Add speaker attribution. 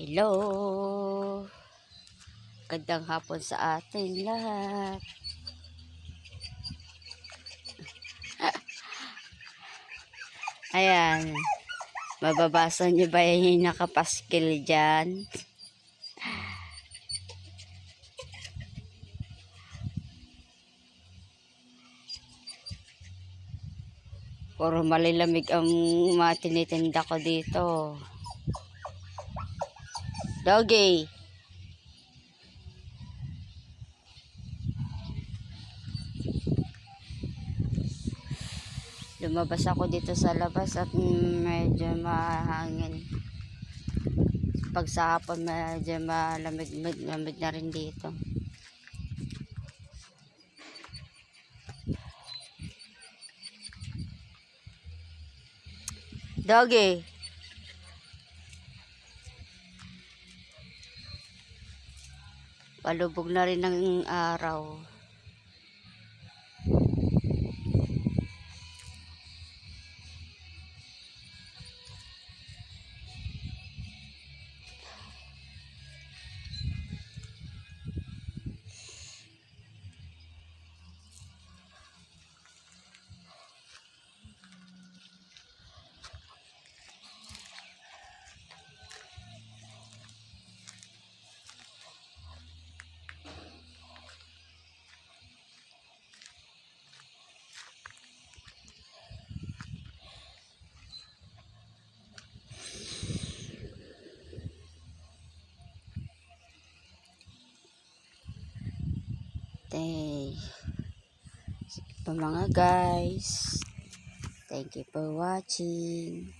Speaker 1: Hello. Gandang hapon sa atin lahat. Ayan. Mababasa niyo ba yung nakapaskil dyan? Puro malilamig ang mga tinitinda ko dito. Doggy. Lumabas ako dito sa labas at medyo mahangin. Pag sa hapon medyo malamig lamig na rin dito. Doggy. Palubog na rin ng araw. Thank pa mga guys. Thank you for watching.